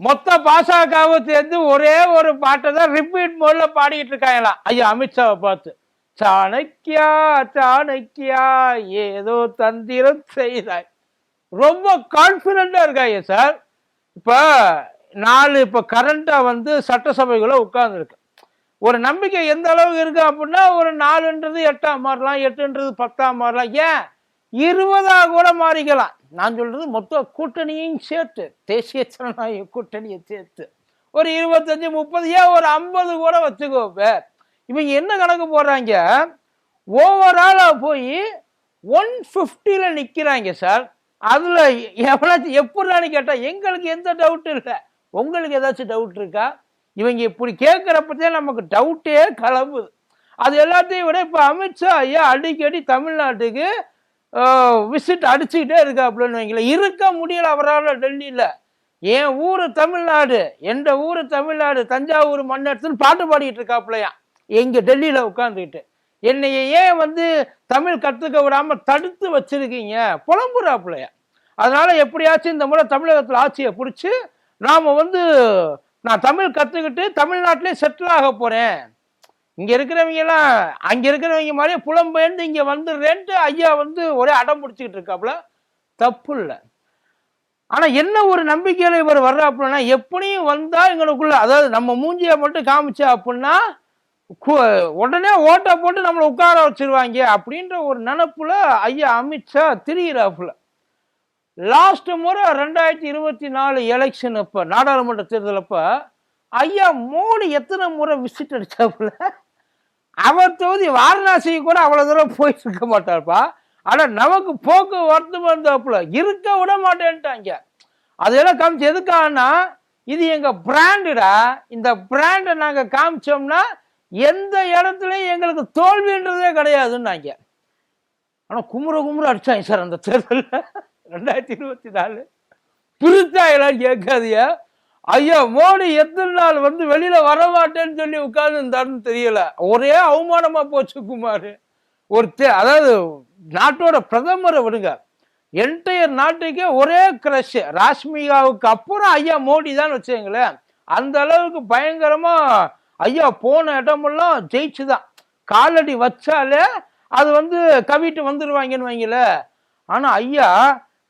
மொத்த பாசகவும் சேர்ந்து ஒரே ஒரு பாட்டை தான் ரிப்பீட் மோட்ல பாடிட்டு இருக்காங்களாம் ஐயா அமித்ஷாவை பார்த்து சாணக்கியா சாணக்கியா ஏதோ தந்திரம் செய்தாய். ரொம்ப கான்ஃபிடண்டா இருக்காங்க சார் இப்போ நாலு இப்போ கரண்டா வந்து சட்டசபைக்குள்ளே உட்கார்ந்துருக்கு. ஒரு நம்பிக்கை எந்த அளவுக்கு இருக்கு அப்படின்னா ஒரு நாலுன்றது எட்டாம் மாறலாம் எட்டுன்றது பத்தாம் மாறலாம். ஏன்? இருபதா கூட மாறிக்கலாம். நான் சொல்கிறது மொத்த கூட்டணியையும் சேர்த்து தேசிய ஜனநாயக கூட்டணியை சேர்த்து. ஒரு இருபத்தஞ்சி முப்பது ஏன் ஒரு ஐம்பது கூட வச்சுக்கோ பேர் இவங்க என்ன கணக்கு போடுறாங்க? ஓவராலாக போய் ஒன் ஃபிஃப்டியில் நிற்கிறாங்க சார் அதில் எவ்வளோ எப்படின்னு கேட்டால் எங்களுக்கு எந்த டவுட்டும் இல்லை. உங்களுக்கு ஏதாச்சும் டவுட் இருக்கா? இவங்க இப்படி கேட்குறப்பதே நமக்கு டவுட்டே கிளம்புது அது எல்லாத்தையும் விட இப்போ அமித்ஷா ஐயா அடிக்கடி தமிழ்நாட்டுக்கு விசிட் அடிச்சுக்கிட்டே இருக்கா அப்படின்னு வைங்களேன். இருக்க முடியல அவரால் டெல்லியில். என் ஊர் தமிழ்நாடு எந்த ஊர் தமிழ்நாடு தஞ்சாவூர் மண்ணெடுத்துன்னு பாட்டு பாடிக்கிட்டு இருக்காப்புலையா? எங்கள் டெல்லியில் உட்காந்துக்கிட்டு என்னைய ஏன் வந்து தமிழ் கற்றுக்க விடாமல் தடுத்து வச்சுருக்கீங்க? புலம்புறாப்புலையா? அதனால் எப்படியாச்சும் இந்த முறை தமிழகத்தில் ஆட்சியை பிடிச்சி நாம் வந்து நான் தமிழ் கற்றுக்கிட்டு தமிழ்நாட்டிலே செட்டில் ஆக போகிறேன் இங்க இருக்கிறவங்க எல்லாம் அங்க இருக்கிறவங்க மாதிரியே புலம்பெயர்ந்து இங்க வந்துடுறேன்ட்டு ஐயா வந்து ஒரே அடம் பிடிச்சிக்கிட்டு இருக்காப்புல. தப்பு இல்லை. ஆனா என்ன ஒரு நம்பிக்கையில இவர் வர்றாப்புலன்னா எப்படியும் வந்தா எங்களுக்குள்ள அதாவது நம்ம மூஞ்சியை மட்டும் காமிச்சா அப்படின்னா உடனே ஓட்டை போட்டு நம்மளை உட்கார வச்சிருவாங்க அப்படின்ற ஒரு நினப்புல ஐயா அமித்ஷா திரியிறாப்புல. லாஸ்ட் முறை ரெண்டாயிரத்தி இருபத்தி நாலு எலெக்ஷன் அப்போ நாடாளுமன்ற தேர்தல் அப்போ ஐயா மோடி எத்தனை முறை விசிட் அடிச்சாப்புல? அவர் தொகுதி வாரணாசிக்கு கூட அவ்வளோ தூரம் போயிட்டு இருக்க மாட்டார்ப்பா. ஆனால் நமக்கு போக்குவரத்து வந்தப்பில் இருக்க விட மாட்டேன்ட்டாங்க. அதெல்லாம் காமிச்சு எதுக்காகனா இது எங்கள் பிராண்டுடா. இந்த பிராண்டை நாங்கள் காமிச்சோம்னா எந்த இடத்துலையும் எங்களுக்கு தோல்வின்றதே கிடையாதுன்னாங்க. ஆனால் குமுற குமுற அடிச்சாங்க சார் அந்த தேர்தலில். ரெண்டாயிரத்தி இருபத்தி நாலு. பிரித்தாயெல்லாம் கேட்காதியா ஐயா மோடி எத்தனை நாள் வந்து வெளியில வரமாட்டேன்னு சொல்லி உட்கார்ந்துருந்தாருன்னு தெரியல. ஒரே அவமானமா போச்சு குமார். ஒரு அதாவது நாட்டோட பிரதமரை விடுங்க. என்டையர் நாட்டுக்கே ஒரே கிரஷ் ராஷ்மிகாவுக்கு அப்புறம் ஐயா மோடி தான் வச்சுங்களேன் அந்த அளவுக்கு பயங்கரமா ஐயா போன இடமெல்லாம் ஜெயிச்சுதான். காலடி வச்சாலே அது வந்து கவிட்டு வந்துடுவாங்கன்னு வைங்கள. ஆனா ஐயா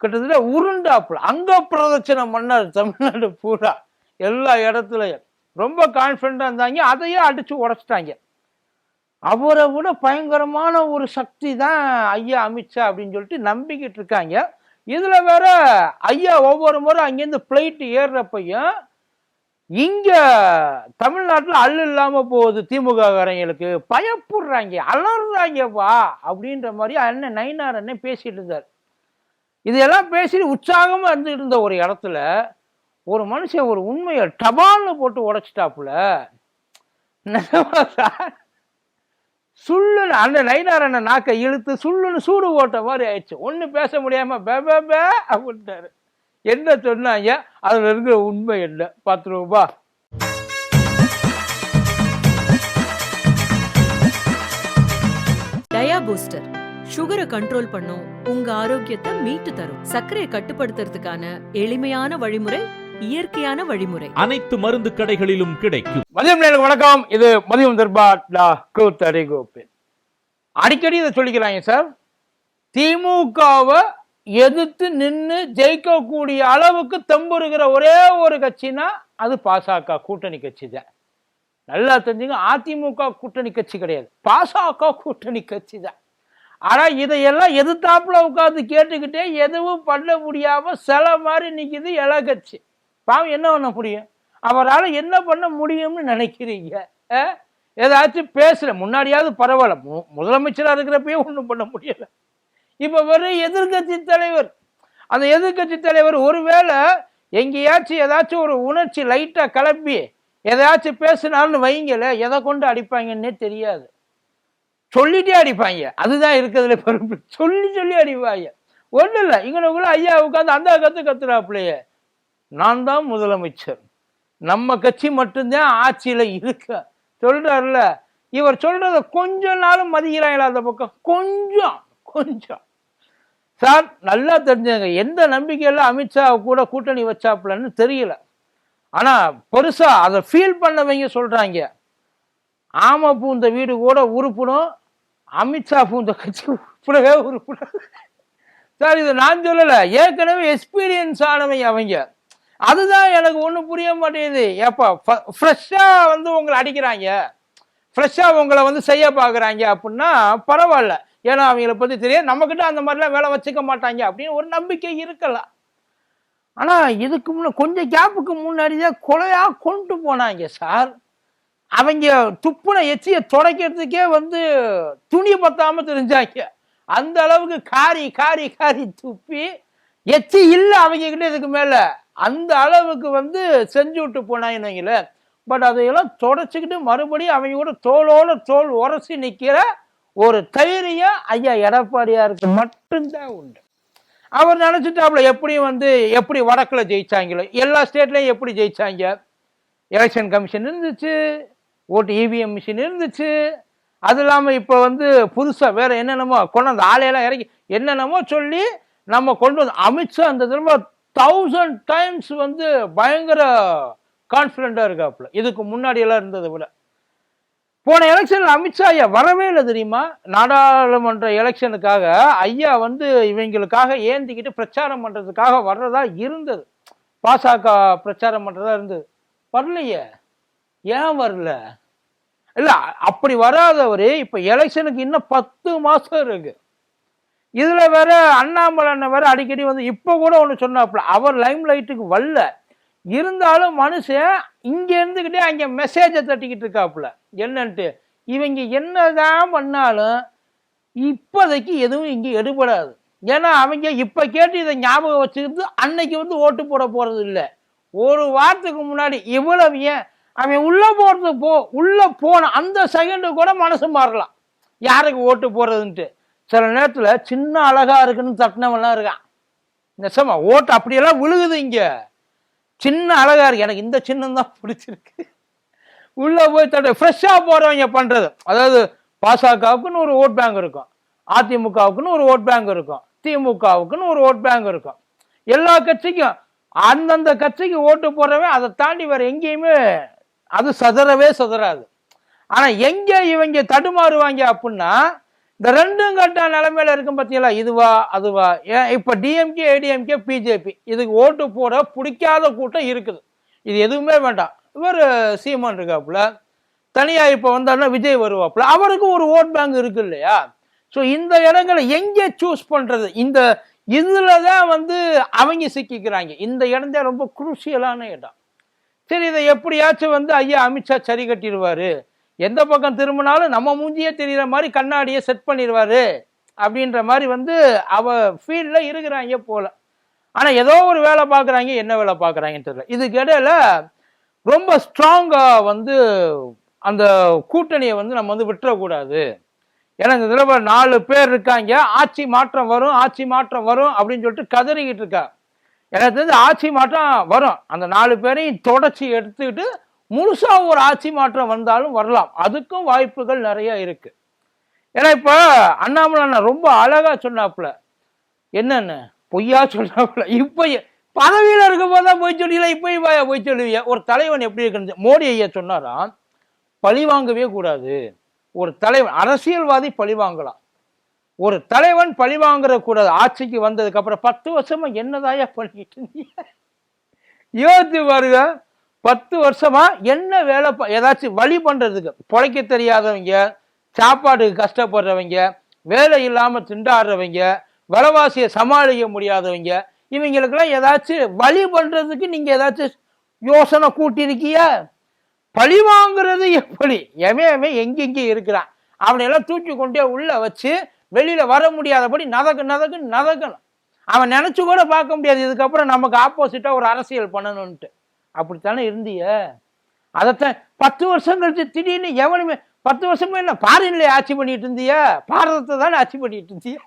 கிட்டத்தட்ட உருண்டாப்புல அங்க பிரதட்சணம் பண்ணார் தமிழ்நாடு பூரா. எல்லா இடத்துலையும். ரொம்ப கான்ஃபிடண்டாக இருந்தாங்க. அதையே அடித்து உடைச்சிட்டாங்க. அவரை விட பயங்கரமான ஒரு சக்தி தான் ஐயா அமித்ஷா அப்படின்னு சொல்லிட்டு நம்பிக்கிட்டு இருக்காங்க. இதில் வேற ஐயா ஒவ்வொரு முறை அங்கேருந்து ஃப்ளைட்டு ஏறுறப்பையும் இங்கே தமிழ்நாட்டில் அள்ளு இல்லாமல் போகுது திமுக காரங்களுக்கு பயப்படுறாங்க அலறாங்கப்பா அப்படின்ற மாதிரி அண்ணன் நயினார் அண்ணன் பேசிட்டு இருந்தார். இதெல்லாம் பேசிட்டு உற்சாகமாக இருந்துகிட்டு இருந்த ஒரு இடத்துல ஒரு மனுஷன் ஒரு உண்மையை டபால்னு போட்டு உடைச்சிட்டாப்புல. சார்? சுள்ளுன்னு அந்த நைனாரண்ண அண்ணன் நாக்கை இழுத்து சுள்ளுன்னு சூடு ஓட்ட மாதிரி ஆயிடுச்சு. ஒன்றும் பேச முடியாம பே பே அப்படின்ட்டாரு. என்ன சொன்னாங்க? அதுல இருக்கிற உண்மை என்ன? பத்து ரூபா டயா பூஸ்டர். சுகரை கண்ட்ரோல் பண்ணும். உங்க ஆரோக்கியத்தை மீட்டு தரும். சர்க்கரையை கட்டுப்படுத்துறதுக்கான எளிமையான வழிமுறை இயற்கையான வழிமுறை. அனைத்து மருந்து கடைகளிலும் கிடைக்கும். மதியம் நேரம் வணக்கம். இது மதியம் தர்பார் டா கூத்தடி கோப்பு அடிக்கடி இதை சொல்லிக்கிறாங்க சார். திமுகவை எதிர்த்து நின்று ஜெயிக்கக்கூடிய அளவுக்கு தெம்பு இருக்கிற ஒரே ஒரு கட்சினா அது பாசக கூட்டணி கட்சி தான். நல்லா தெரிஞ்சுங்க அதிமுக கூட்டணி கட்சி கிடையாது. பாசக கூட்டணி கட்சி தான். ஆனா இதையெல்லாம் எதிர்த்தாப்புல உட்காந்து கேட்டுக்கிட்டே எதுவும் பண்ண முடியாம சில மாதிரி நிக்குது இல கட்சி பாவம் என்ன பண்ண முடியும்? அவரால் என்ன பண்ண முடியும்னு நினைக்கிறீங்க? ஏதாச்சும் பேசல முன்னாடியாவது பரவாயில்ல. மு- முதலமைச்சராக இருக்கிறப்பயே ஒன்றும் பண்ண முடியல. இப்போ வெறும் எதிர்க்கட்சி தலைவர் அந்த எதிர்க்கட்சி தலைவர் ஒருவேளை எங்கேயாச்சும் ஏதாச்சும் ஒரு உணர்ச்சி லைட்டாக கிளப்பி எதையாச்சும் பேசினாலும் வைங்கல எதை கொண்டு அடிப்பாங்கன்னே தெரியாது. சொல்லிட்டே அடிப்பாங்க. அதுதான் இருக்கிறதுல பெரும் சொல்லி சொல்லி அடிப்பாங்க. ஒன்றும் இல்லை. இங்கே ஐயா உட்காந்து அந்த கற்று கத்துறாப்புலையே. நான் தான் முதலமைச்சர். நம்ம கட்சி மட்டும்தான் ஆட்சியில் இருக்க. சொல்றாருல இவர் சொல்றத கொஞ்ச நாளும் மதிக்கிறாங்களா அந்த பக்கம் கொஞ்சம் கொஞ்சம். சார் நல்லா தெரிஞ்சுங்க எந்த நம்பிக்கையில் அமித்ஷா கூட கூட்டணி வச்சாப்புலன்னு தெரியல. ஆனால் பெருசாக அதை ஃபீல் பண்ணவங்க சொல்கிறாங்க ஆமா பூந்த வீடு கூட உருப்படும் அமித்ஷா பூந்த கட்சி உருப்படவே உருப்படும் சார் இது நான் சொல்லலை ஏற்கனவே எக்ஸ்பீரியன்ஸ் ஆனவங்க அவங்க. அதுதான் எனக்கு ஒன்றும் புரிய மாட்டேங்குது. ஏப்பா ஃப்ரெஷ்ஷாக வந்து உங்களை அடிக்கிறாங்க. ஃப்ரெஷ்ஷாக உங்களை வந்து செய்ய பார்க்குறாங்க அப்படின்னா பரவாயில்ல. ஏன்னா அவங்கள பற்றி தெரியாது. நம்மக்கிட்ட அந்த மாதிரிலாம் வேலை வச்சுக்க மாட்டாங்க அப்படின்னு ஒரு நம்பிக்கை இருக்கலாம். ஆனால் இதுக்கு முன்னே கொஞ்சம் கேப்புக்கு முன்னாடி தான் கொலையாக கொண்டு போனாங்க சார். அவங்க துப்புன எச்சியை துடைக்கிறதுக்கே வந்து துணி பத்தாமல் தெரிஞ்சாங்க. அந்த அளவுக்கு காரி காரி காரி துப்பி எச்சி இல்லை அவங்க கிட்டே இதுக்கு மேலே. அந்த அளவுக்கு வந்து செஞ்சு விட்டு போனாங்கன்னு வைங்களேன் பட் அதையெல்லாம் தொடச்சிக்கிட்டு மறுபடியும் அவங்க கூட தோளோட தோல் உரசி நிற்கிற ஒரு தைரியம் ஐயா எடப்பாடியாருக்கு மட்டும்தான் உண்டு. அவர் நினச்சிட்டாப்புல எப்படி வந்து எப்படி வடக்கில் ஜெயிச்சாங்களோ எல்லா ஸ்டேட்லேயும் எப்படி ஜெயிச்சாங்க? எலெக்ஷன் கமிஷன் இருந்துச்சு ஓட்டு இவிஎம் மிஷின் இருந்துச்சு. அது இல்லாமல் இப்போ வந்து புதுசாக வேறு என்னென்னமோ கொண்டு வந்து ஆலையெல்லாம் இறக்கி என்னென்னமோ சொல்லி நம்ம கொண்டு வந்து அமித்ஷா அந்த திரும்ப தௌசண்ட் டைம்ஸ் வந்து பயங்கர கான்ஃபிடென்ட்டாக இருக்காப்புல. இதுக்கு முன்னாடியெல்லாம் இருந்ததை விட. போன எலெக்ஷனில் அமித்ஷா ஐயா வரவே இல்லை தெரியுமா? நாடாளுமன்ற எலெக்ஷனுக்காக ஐயா வந்து இவங்களுக்காக ஏந்திக்கிட்டு பிரச்சாரம் பண்ணுறதுக்காக வர்றதா இருந்தது. பாசக பிரச்சாரம் பண்ணுறதா இருந்தது. வரலையே. ஏன் வரல? இல்லை அப்படி வராதவர் இப்போ எலெக்ஷனுக்கு இன்னும் பத்து மாதம் இருக்குது இதில் வேற அண்ணாமலை அண்ணன் வேற அடிக்கடி வந்து இப்போ கூட ஒன்று சொன்னாப்புல. அவர் லைம் லைட்டுக்கு வரல. இருந்தாலும் மனுஷன் இங்கே இருந்துக்கிட்டே அங்கே மெசேஜை தட்டிக்கிட்டு இருக்காப்புல. என்னன்ட்டு. இவங்க என்னதான் பண்ணாலும் இப்போதைக்கு எதுவும் இங்கே எடுபடாது. ஏன்னா அவங்க இப்போ கேட்டு இதை ஞாபகம் வச்சுக்கிட்டு அன்னைக்கு வந்து ஓட்டு போட போகிறது இல்லை. ஒரு வாரத்துக்கு முன்னாடி இவ்வளவு ஏன்? அவன் உள்ளே போகிறது போ உள்ளே போன அந்த செகண்டு கூட மனசு மாறலாம். யாருக்கு ஓட்டு போடுறதுன்ட்டு. சில நேரத்தில் சின்ன அழகா இருக்குன்னு தட்டினவெல்லாம் இருக்கான். நெசமா ஓட்டு அப்படியெல்லாம் விழுகுது இங்கே. சின்ன அழகா இருக்கு. எனக்கு இந்த சின்னம் தான் பிடிச்சிருக்கு. உள்ளே போய் தட்ட ஃப்ரெஷ்ஷாக போகிறவங்க பண்ணுறது அதாவது பாசகவுக்குன்னு ஒரு ஓட் பேங்க் இருக்கும். அதிமுகவுக்குன்னு ஒரு ஓட் பேங்க் இருக்கும். திமுகவுக்குன்னு ஒரு ஓட் பேங்க் இருக்கும். எல்லா கட்சிக்கும் அந்தந்த கட்சிக்கு ஓட்டு போடுறவன் அதை தாண்டி வேறு எங்கேயுமே அது சதறவே சதறாது ஆனால் எங்கே இவங்க தடுமாறுவாங்க அப்படின்னா இந்த ரெண்டும் கட்ட நிலைமையில இருக்கும் பார்த்தீங்களா இதுவா அதுவா? ஏன்? இப்போ டிஎம்கே ஏடிஎம்கே பிஜேபி இதுக்கு ஓட்டு போட பிடிக்காத கூட்டம் இருக்குது. இது எதுவுமே வேண்டாம். இவர் சீமான் இருக்காப்புல. தனியாக இப்போ வந்தாருன்னா விஜய் வருவாப்புல. அவருக்கும் ஒரு ஓட் பேங்க் இருக்கு இல்லையா? ஸோ இந்த இடங்களை எங்கே சூஸ் பண்ணுறது இந்த இதில் தான் வந்து அவங்க சிக்கிக்கிறாங்க. இந்த இடம் தான் ரொம்ப குரூசியலான இடம். சரி இதை எப்படியாச்சும் வந்து ஐயா அமித்ஷா சரி கட்டிடுவாரு. எந்த பக்கம் திரும்பினாலும் நம்ம மூஞ்சியே தெரிகிற மாதிரி கண்ணாடியை செட் பண்ணிடுவாரு அப்படின்ற மாதிரி வந்து அவ ஃபீல்டில் இருக்கிறாங்க போல. ஆனால் ஏதோ ஒரு வேலை பார்க்குறாங்க என்ன வேலை பார்க்குறாங்கன்னு தெரியல. இதுக்கு இடையில ரொம்ப ஸ்ட்ராங்காக வந்து அந்த கூட்டணியை வந்து நம்ம வந்து விட்டுறக்கூடாது. ஏன்னா இந்த தடவை நாலு பேர் இருக்காங்க ஆட்சி மாற்றம் வரும் ஆட்சி மாற்றம் வரும் அப்படின்னு சொல்லிட்டு கதறிக்கிட்டு இருக்கா. எனக்கு தெரிஞ்சு ஆட்சி மாற்றம் வரும். அந்த நாலு பேரையும் தொடச்சி எடுத்துக்கிட்டு முழுசாக ஒரு ஆட்சி மாற்றம் வந்தாலும் வரலாம். அதுக்கும் வாய்ப்புகள் நிறைய இருக்கு. ஏன்னா இப்போ அண்ணாமலை ரொம்ப அழகாக சொன்னாப்புல. என்னென்ன? பொய்யா சொன்னாப்புல. இப்போ பதவியில் பதவியில இருக்கும் போது தான் போய் சொல்லல இப்பயும் போய் சொல்லுவிய ஒரு தலைவன் எப்படி இருக்குன்னு மோடி ஐயா சொன்னாராம் பழி வாங்கவே கூடாது. ஒரு தலைவன் அரசியல்வாதி பழி வாங்கலாம். ஒரு தலைவன் பழி வாங்குற கூடாது. ஆட்சிக்கு வந்ததுக்கு அப்புறம் பத்து வருஷமா என்னதாயா பண்ணிட்டு இருந்தீங்க? யோசிச்சு பாருங்க. பத்து வருஷமா என்ன வேலை ஏதாச்சும் வழி பண்றதுக்கு பிழைக்க தெரியாதவங்க சாப்பாடு கஷ்டப்படுறவங்க வேலை இல்லாம திண்டாடுறவங்க விலைவாசியை சமாளிக்க முடியாதவங்க இவங்களுக்கெல்லாம் ஏதாச்சும் வழி பண்றதுக்கு நீங்க ஏதாச்சும் யோசனை கூட்டியிருக்கிய? பழி வாங்குறது எப்படி? எவன் எவன் எங்கெங்க இருக்கிறான்? அவனையெல்லாம் தூக்கி கொண்டே உள்ள வச்சு வெளியில வர முடியாதபடி நதக்கு நதக்கு நதக்கணும். அவன் நினைச்சு கூட பார்க்க முடியாது. இதுக்கப்புறம் நமக்கு ஆப்போசிட்டா ஒரு அரசியல் பண்ணணும்ட்டு அப்படித்தானே இருந்திய? அதைத்தான் பத்து வருஷம் கழிச்சு திடீர்னு எவனுமே பத்து வருஷமா என்ன பாரின்ல ஆட்சி பண்ணிட்டு இருந்தியா? பாரதத்தை தானே ஆட்சி பண்ணிட்டு இருந்தியா?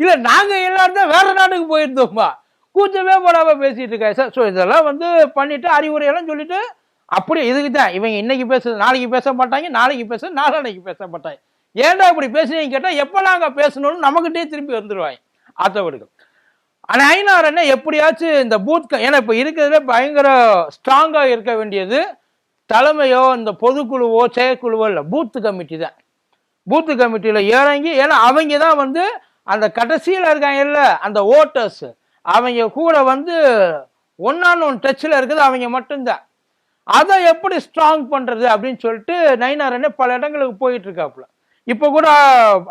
இல்லை நாங்கள் எல்லாரும் தான் வேற நாட்டுக்கு போயிருந்தோம்மா கூச்சமே போடாமல் பேசிட்டு இருக்கா சார் ஸோ இதெல்லாம் வந்து பண்ணிவிட்டு அறிவுரையெல்லாம் சொல்லிட்டு அப்படியே இதுக்கு தான். இவங்க இன்னைக்கு பேசுறது நாளைக்கு பேச மாட்டாங்க நாளைக்கு பேச நாளானைக்கு பேச மாட்டாங்க. ஏன்டா இப்படி பேசுனீங்க கேட்டால் எப்போ நாங்கள் பேசணும்னு நமக்கிட்டே திரும்பி வந்துடுவாங்க ஆத்தவர்கள். ஆனால் ஐநார் என்ன எப்படியாச்சும் இந்த பூத் க- ஏன்னா இப்போ இருக்கிறதுல பயங்கர ஸ்ட்ராங்காக இருக்க வேண்டியது தலைமையோ இந்த பொதுக்குழுவோ செயற்குழுவோ இல்லை பூத்து கமிட்டி தான். பூத்து கமிட்டியில் இறங்கி ஏன்னா அவங்க தான் வந்து அந்த கடைசியில் இருக்காங்கல்ல அந்த ஓட்டர்ஸ் அவங்க கூட வந்து ஒன்னான ஒன் டச்சில் இருக்குது அவங்க மட்டும்தான். அதை எப்படி ஸ்ட்ராங் பண்ணுறது அப்படின்னு சொல்லிட்டு நைனார் என்ன பல இடங்களுக்கு போயிட்டு இருக்காப்புல. இப்போ கூட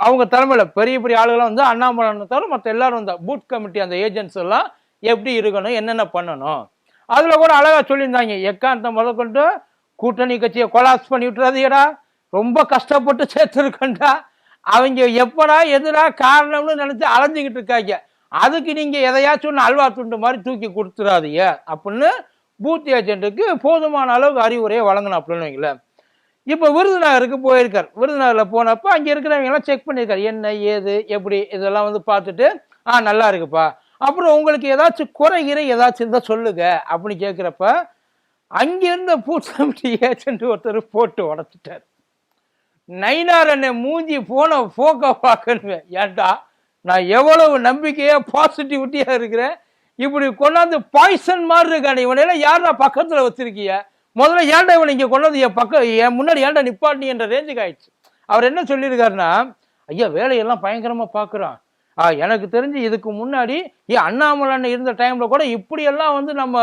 அவங்க தலைமையில் பெரிய பெரிய ஆளுகளாம் வந்து அண்ணாமலை தவிர மற்ற எல்லாரும் இந்த பூத் கமிட்டி அந்த ஏஜென்ட்ஸ் எல்லாம் எப்படி இருக்கணும் என்னென்ன பண்ணணும்? அதில் கூட அழகாக சொல்லியிருந்தாங்க எக்காந்த முதற்கொண்டு கூட்டணி கட்சியை கொலாப்ஸ் பண்ணி விட்டுறாதீடா ரொம்ப கஷ்டப்பட்டு சேர்த்துருக்கண்டா அவங்க எப்படா எதுனா காரணம்னு நினச்சி அலைஞ்சிக்கிட்டு இருக்காங்க. அதுக்கு நீங்கள் எதையாச்சும் ஒன்று அல்வா துண்டு மாதிரி தூக்கி கொடுத்துடாதீங்க அப்படின்னு பூத் ஏஜென்ட்டுக்கு போதுமான அளவுக்கு அறிவுரையை வழங்கணும் அப்படின்னு வைங்களேன். இப்போ விருதுநகருக்கு போயிருக்கார். விருதுநகரில் போனப்போ அங்கே இருக்கிறவங்க எல்லாம் செக் பண்ணியிருக்காரு. என்ன ஏது எப்படி இதெல்லாம் வந்து பார்த்துட்டு ஆ நல்லா இருக்குப்பா. அப்புறம் உங்களுக்கு ஏதாச்சும் குறைகிற ஏதாச்சும் இருந்தால் சொல்லுங்க. அப்படின்னு கேட்குறப்ப அங்கிருந்த பூத் கமிட்டி ஏஜென்ட் ஒருத்தர் போட்டு உடச்சிட்டார். நைனார் என்னை மூஞ்சி போன போக்க பார்க்கணுவேன் ஏண்டா நான் எவ்வளவு நம்பிக்கையாக பாசிட்டிவிட்டியாக இருக்கிறேன். இப்படி கொண்டாந்து பாய்சன் மாதிரி இருக்கானே இவனையெல்லாம் யாரா பக்கத்தில் வச்சிருக்கிய? முதல்ல ஏன்டா இவனை இங்கே கொண்டாந்து என் பக்கம் என் முன்னாடி ஏன்டா நிப்பாட்டி என்ற ரேஞ்சுக்கு ஆயிடுச்சு. அவர் என்ன சொல்லியிருக்காருன்னா ஐயா வேலையெல்லாம் பயங்கரமாக பார்க்குறான் ஆ எனக்கு தெரிஞ்சு இதுக்கு முன்னாடி ஏன் அண்ணாமலை அண்ணன் இருந்த டைமில் கூட இப்படியெல்லாம் வந்து நம்ம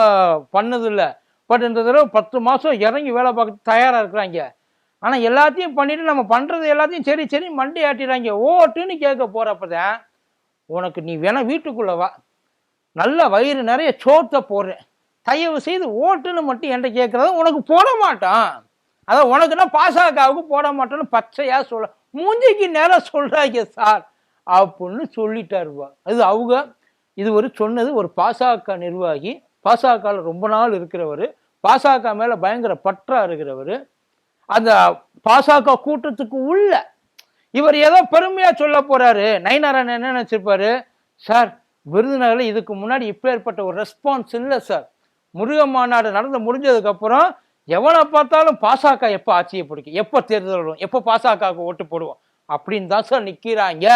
பண்ணதில்லை. பட் இந்த தடவை பத்து மாதம் இறங்கி வேலை பார்க்க தயாராக இருக்கிறாங்க. ஆனால் எல்லாத்தையும் பண்ணிவிட்டு நம்ம பண்ணுறது எல்லாத்தையும் சரி சரி மண்டி ஆட்டிடுறாங்க. ஓட்டுன்னு கேட்க போறப்பதான் உனக்கு நீ வேணால் வீட்டுக்குள்ளே வா. நல்ல வயிறு நிறைய சோத்தை போடுறேன். தயவு செய்து ஓட்டுன்னு மட்டும் என்கிட்ட கேட்குறது உனக்கு போட மாட்டான். அதான் உனக்குன்னா பாசகவுக்கு போட மாட்டோன்னு பச்சையாக சொல்ல மூஞ்சிக்கு நேரம் சொல்கிறாங்க சார் அப்படின்னு சொல்லிட்டாருவா அது அவங்க இது ஒரு சொன்னது ஒரு பாசக நிர்வாகி பாசகல ரொம்ப நாள் இருக்கிறவர் பாசக மேலே பயங்கர பற்றா இருக்கிறவர். அந்த பாசக கூட்டத்துக்கு உள்ள இவர் ஏதோ பெருமையாக சொல்ல போகிறாரு நயனாரன் என்ன நினைச்சிருப்பாரு? சார் விருதுநகரில் இதுக்கு முன்னாடி இப்பேற்பட்ட ஒரு ரெஸ்பான்ஸ் இல்லை சார். முருக மாநாடு நடந்து முடிஞ்சதுக்கப்புறம் எவனை பார்த்தாலும் பாசக எப்போ ஆட்சியை பிடிக்கும்? எப்போ தேர்தல் வரும்? எப்போ பாசகவுக்கு ஓட்டு போடுவோம்? அப்படின்னு தான் சார் நிற்கிறாங்க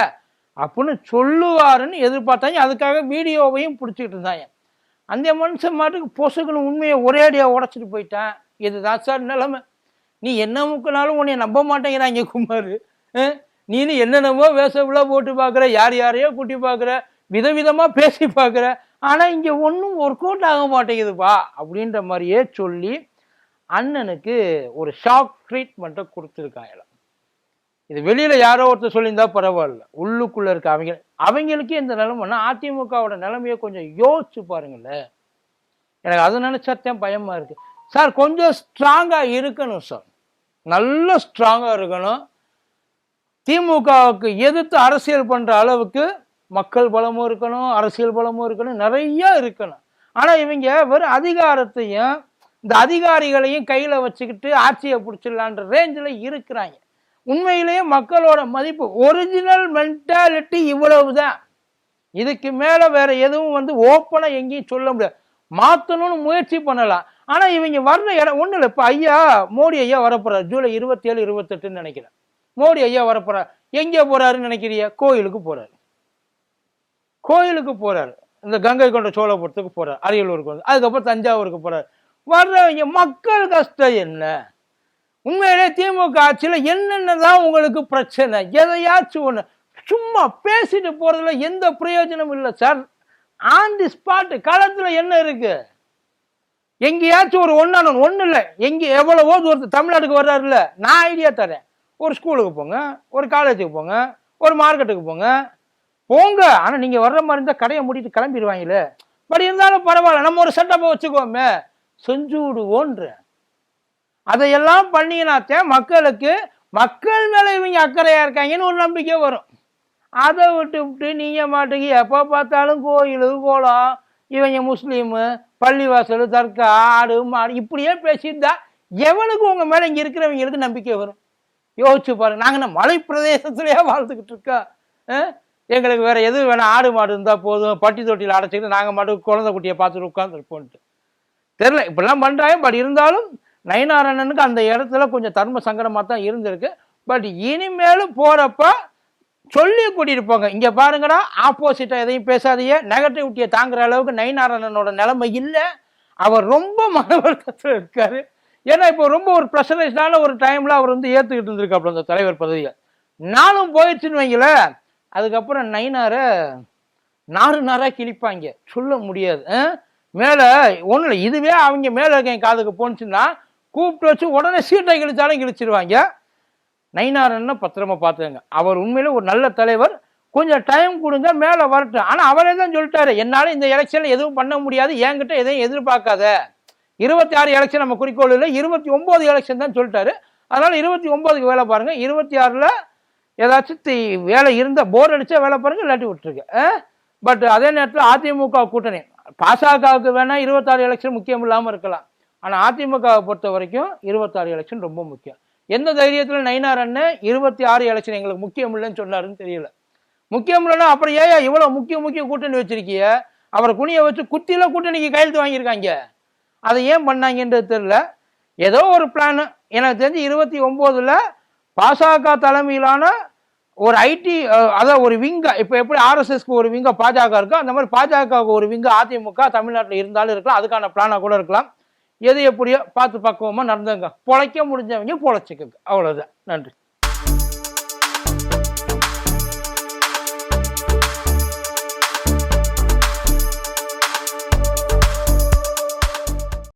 அப்படின்னு சொல்லுவாருன்னு எதிர்பார்த்தாங்க. அதுக்காக வீடியோவையும் பிடிச்சிக்கிட்டு இருந்தாங்க. அந்த மனுஷன் மாட்டுக்கு பொசுக்குன்னு உண்மையை ஒரேடியாக உடைச்சிட்டு போயிட்டேன். இதுதான் சார் நிலைமை. நீ என்ன முக்கினாலும் உன்னை நம்ப மாட்டேங்கிறாங்க குமார். நீனு என்னென்னமோ வேஷ போட்டு பார்க்குற யார் யாரையோ கூட்டி பார்க்குற விதவிதமாக பேசி பார்க்குற ஆனால் இங்கே ஒன்றும் ஒர்க் அவுட் ஆக மாட்டேங்குதுப்பா அப்படின்ற மாதிரியே சொல்லி அண்ணனுக்கு ஒரு ஷாக் ட்ரீட்மெண்ட்டை கொடுத்துருக்காங்களாம். இது வெளியில் யாரோ ஒருத்தர் சொல்லியிருந்தா பரவாயில்ல. உள்ளுக்குள்ளே இருக்க அவங்க அவங்களுக்கே இந்த நிலைமைன்னா அதிமுகவோட நிலைமையை கொஞ்சம் யோசிச்சு பாருங்களேன். எனக்கு அதை நினைச்சாத்தான் பயமாக இருக்குது சார் கொஞ்சம் ஸ்ட்ராங்காக இருக்கணும் சார். நல்ல ஸ்ட்ராங்காக இருக்கணும். திமுகவுக்கு எதிர்த்து அரசியல் பண்ணுற அளவுக்கு மக்கள் பலமும் இருக்கணும் அரசியல் பலமும் இருக்கணும் நிறைய இருக்கணும். ஆனால் இவங்க வெறும் அதிகாரத்தையும் இந்த அதிகாரிகளையும் கையில் வச்சுக்கிட்டு ஆட்சியை பிடிச்சிடலான்ற ரேஞ்சில் இருக்கிறாங்க. உண்மையிலேயே மக்களோட மதிப்பு ஒரிஜினல் மென்டாலிட்டி இவ்வளவுதான். இதுக்கு மேலே வேற எதுவும் வந்து ஓப்பனாக எங்கேயும் சொல்ல முடியாது. மாற்றணும்னு முயற்சி பண்ணலாம். ஆனால் இவங்க வர்ற இடம் ஒன்றும் இல்லை. இப்போ ஐயா மோடி ஐயா வரப்போகிறார் ஜூலை இருபத்தி ஏழு இருபத்தெட்டுன்னு நினைக்கிறேன். மோடி ஐயா வரப்போறாரு. எங்கே போகிறாருன்னு நினைக்கிறிய? கோயிலுக்கு போகிறார் கோயிலுக்கு போகிறார் இந்த கங்கை கொண்ட சோழபுரத்துக்கு போகிறார் அரியலூருக்கு வந்து. அதுக்கப்புறம் தஞ்சாவூருக்கு போகிறார் வர்றவங்க மக்கள் கஷ்டம் என்ன? உண்மையிலே திமுக ஆட்சியில் என்னென்னதான் உங்களுக்கு பிரச்சனை? எதையாச்சும் ஒன்று சும்மா பேசிட்டு போகிறதுல எந்த பிரயோஜனமும் இல்லை சார் ஆன் தி ஸ்பாட் களத்தில் என்ன இருக்குது எங்கேயாச்சும் ஒரு ஒன்று ஒன்றும் இல்லை. எங்கே எவ்வளவோ ஒருத்தர் தமிழ்நாட்டுக்கு வர்றாருல்ல. நான் ஐடியா தரேன். ஒரு ஸ்கூலுக்கு போங்க ஒரு காலேஜுக்கு போங்க ஒரு மார்க்கெட்டுக்கு போங்க போங்க. ஆனால் நீங்கள் வர்ற மாதிரி இருந்தால் கடையை மூடிட்டு கிளம்பிடுவாங்களே. பட் இருந்தாலும் பரவாயில்ல. நம்ம ஒரு செட்டப்பை வச்சுக்கோமே. செஞ்சு விடுவோன்ற அதையெல்லாம் பண்ணினாத்தான் மக்களுக்கு மக்கள் மேலே இவங்க அக்கறையாக இருக்காங்கன்னு ஒரு நம்பிக்கை வரும். அதை விட்டு விட்டு நீங்கள் மாட்டுக்கு எப்போ பார்த்தாலும் கோயில் கோலம் இவங்க முஸ்லீமு பள்ளிவாசல் தர்கா ஆடு மாடு இப்படியே பேசியிருந்தா எவனுக்கு உங்கள் மேலே இங்கே இருக்கிறவங்களுக்கு நம்பிக்கை வரும்? யோசிச்சு பாருங்க. நாங்கள் மலை பிரதேசத்துலேயே வாழ்ந்துக்கிட்டு இருக்கோம். எங்களுக்கு வேறு எது வேணால் ஆடு மாடு இருந்தால் போதும். பட்டி தொட்டியில் அடைச்சிக்கிட்டு நாங்கள் மாட்டுக்கு குழந்தை குட்டியை பார்த்துட்டு உட்காந்துருப்போன்ட்டு தெரில இப்படிலாம் பண்ணுறாங்க பட் இருந்தாலும் நயனாரணனுக்கு அந்த இடத்துல கொஞ்சம் தர்ம சங்கடமாக தான் இருந்திருக்கு. பட் இனிமேலும் போகிறப்ப சொல்லி கூட்டிகிட்டு போங்க. இங்கே பாருங்கடா ஆப்போசிட்டாக எதையும் பேசாதீங்க. நெகட்டிவிட்டியை தாங்குற அளவுக்கு நயினாரனோட நிலைமை இல்லை. அவர் ரொம்ப மன வருத்தத்தில் இருக்காரு. ஏன்னா இப்போ ரொம்ப ஒரு ப்ரெஷரைஸ்டான ஒரு டைமில் அவர் வந்து ஏற்றுக்கிட்டு இருந்திருக்காப்புல அந்த தலைவர் பதவியை. நானும் போயிடுச்சுன்னு வைங்களேன். அதுக்கப்புறம் நைனாரை நாறு நாராக கிழிப்பாங்க. சொல்ல முடியாது. ஆ? ஒன்றும் இல்லை. இதுவே அவங்க மேலே இருக்க என் காதுக்கு போனுச்சுன்னா கூப்பிட்டு வச்சு உடனே சீட்டை கிழிச்சாலும் கிழிச்சிருவாங்க. நைனாரன்னா பத்திரமா பார்த்துங்க அவர் உண்மையில ஒரு நல்ல தலைவர். கொஞ்சம் டைம் கொடுங்க மேலே வரட்டும். ஆனால் அவரே தான் சொல்லிட்டாரு. என்னால் இந்த எலெக்ஷனில் எதுவும் பண்ண முடியாது. என்கிட்ட எதையும் எதிர்பார்க்காத. இருபத்தி ஆறு எலெக்ஷன் நம்ம குறிக்கோள் இல்லை. இருபத்தி ஒம்பது எலெக்ஷன் தான் சொல்லிட்டாரு. அதனால் இருபத்தி ஒம்போதுக்கு வேலை பாருங்கள் இருபத்தி ஆறில் ஏதாச்சும் வேலை இருந்தால் போர் அடித்தா வேலை பாருங்கள் இல்லாட்டி விட்டுருக்கு பட் அதே நேரத்தில் அதிமுக கூட்டணி பாசகவுக்கு வேணால் இருபத்தாறு எலெக்ஷன் முக்கியம் இல்லாமல் இருக்கலாம். ஆனால் அதிமுகவை பொறுத்த வரைக்கும் இருபத்தாறு எலெக்ஷன் ரொம்ப முக்கியம். எந்த தைரியத்தில் நயினார் அண்ணன் இருபத்தி ஆறு எலெக்ஷன் எங்களுக்கு முக்கியம் இல்லைன்னு சொன்னாருன்னு தெரியல. முக்கியம் இல்லைன்னா அப்புறம் ஏன் இவ்வளோ முக்கிய முக்கிய கூட்டணி வச்சிருக்கிய? அவரை குனியை வச்சு குத்தியில் கூட்டணிக்கு கையெழுத்து வாங்கியிருக்காங்க. அதை ஏன் பண்ணாங்கன்றது தெரியல. ஏதோ ஒரு பிளான் எனக்கு தெரிஞ்சு இருபத்தி ஒம்போதில் பாசக தலைமையிலான ஒரு ஐடி அதான் ஒரு விங்க இப்போ எப்படி ஆர்எஸ்எஸ்க்கு ஒரு விங்க பாஜக இருக்கோ அந்த மாதிரி பாஜகவுக்கு ஒரு விங்க அதிமுக தமிழ்நாட்டில் இருந்தாலும் இருக்கலாம் அதுக்கான பிளானாக கூட இருக்கலாம். எது எப்படியோ பார்த்து பக்குவமாக நடந்துங்க பொழைக்க முடிஞ்சவங்க பொழைச்சிக்கங்க. அவ்வளோதான் நன்றி.